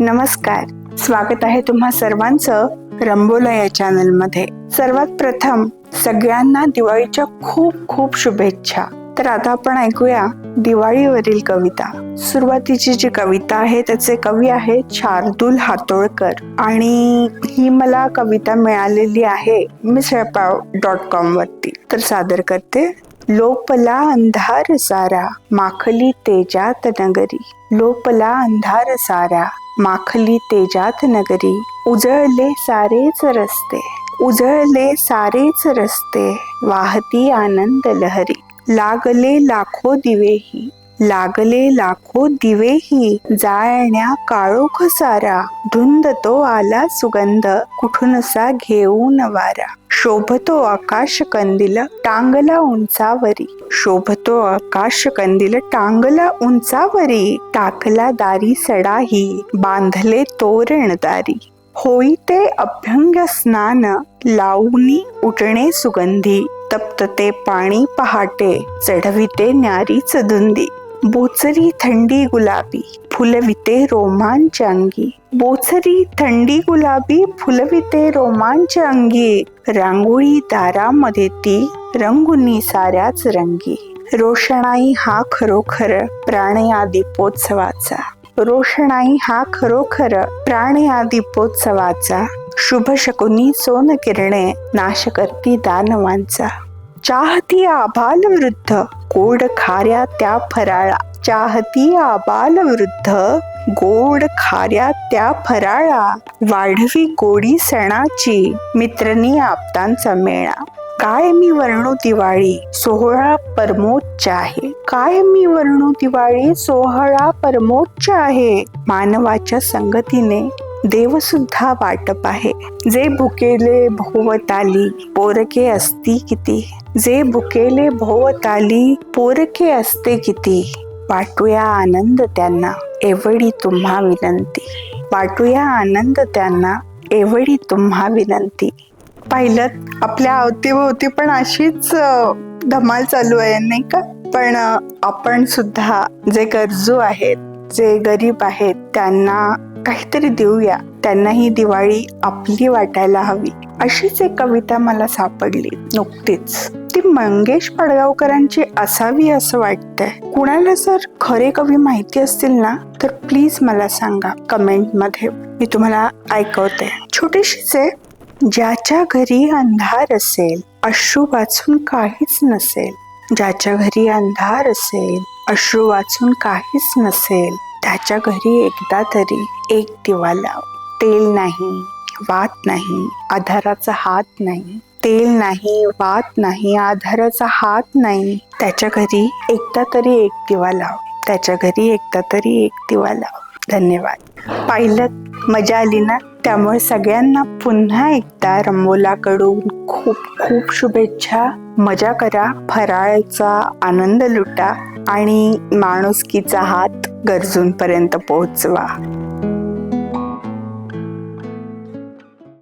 नमस्कार. स्वागत आहे तुम्हा सर्वांचं रंबोला या चॅनलमध्ये सर्वात प्रथम सगळ्यांना दिवाळीच्या खूप खूप शुभेच्छा. तर आता आपण ऐकूया दिवाळीवरील कविता. सुरुवातीची जी कविता आहे त्याचे कवी आहे शार्दूल हातोळकर आणि ही मला कविता मिळालेली आहे मिसळपाव डॉट कॉम वरती. तर सादर करते. लोपला अंधार सारा माखली तेजात नगरी. लोपला अंधार सारा माखली तेजात नगरी उजळले सारेच रस्ते उजळले सारेच रस्ते वाहती आनंद लहरी लागले लाखो दिवेही. लागले लाखो दिवेही जाळण्या काळोख सारा धुंद तो आला सुगंध कुठूनसा घेऊन वारा शोभतो आकाश कंदिल टांगला उंचावरी. शोभतो आकाश कंदिल टांगला उंचावरी. टाकला दारी सडाही बांधले तोरण दारी. होई ते अभ्यंग स्नान लावणी उठणे सुगंधी. तप्तते पाणी पहाटे चढविते न्यारीच धुंदी. बोचरी थंडी गुलाबी फुलविते रोमांच अंगी. बोचरी थंडी गुलाबी फुलविते रोमांच अंगी. रांगोळी दारामध्ये ती रंगुनी साऱ्याच रंगी. रोषणाई हा खरोखर प्राणया दीपोत्सवाचा रोषणाई हा खरोखर प्राणया दीपोत्सवाचा शुभ शकुनी सोन किरणे नाश करती दानवांचा. चाहती आभाल वृद्ध गोड खाऱ्या त्या फराळा चाहती आबाल वृद्ध. गोड खाऱ्या त्या फराळा वाढवी गोडी सणाची. मित्रनी आपतांचा मेळा. काय मी वर्णू दिवाळी सोहळा परमोच्च आहे. काय मी वर्णू दिवाळी सोहळा परमोच्च आहे. मानवाच्या संगतीने देवसुद्धा वाटप आहे. जे भुकेले भोवताली पोरके असती किती? जे भुकेले भोवताली पोरके असते किती? वाटूया आनंद त्यांना एवढी तुम्हा विनंती. वाटूया आनंद त्यांना एवढी तुम्हा विनंती. पाहिलं आपल्या अवतीभोवती पण अशीच धमाल चालू आहे नाही का? पण आपण सुद्धा जे गरजू आहेत जे गरीब आहेत त्यांना काहीतरी देऊया. त्यांना ही दिवाळी आपली वाटायला हवी. अशीच एक कविता मला सापडली. नुकतीच. ती मंगेश पडगावकरांची असावी असं वाटतंय. कुणाला जर खरे कवी माहिती असतील ना तर प्लीज मला सांगा. कमेंटमध्ये मी तुम्हाला ऐकवते. छोटीशीच आहे. ज्याच्या घरी अंधार असेल अश्रू वाचून काहीच नसेल. ज्याच्या घरी अंधार असेल अश्रू वाचून काहीच नसेल. त्याच्या घरी एकदा तरी एक दिवा लाव तेल नाही वात नाही आधाराचा हात नाही. तेल नाही वात नाही आधाराचा हात नाही. त्याच्या घरी एकदा तरी एक दिवा लाव त्याच्या घरी एकदा तरी एक दिवा लाव धन्यवाद. पाहिलं मजा आली ना? त्यामुळे सगळ्यांना पुन्हा एकदा रंगोलाकडून खूप खूप शुभेच्छा. मजा करा फराळाचा आनंद लुटा आणि माणुसकीचा हात गरजूंपर्यंत पोहोचवा.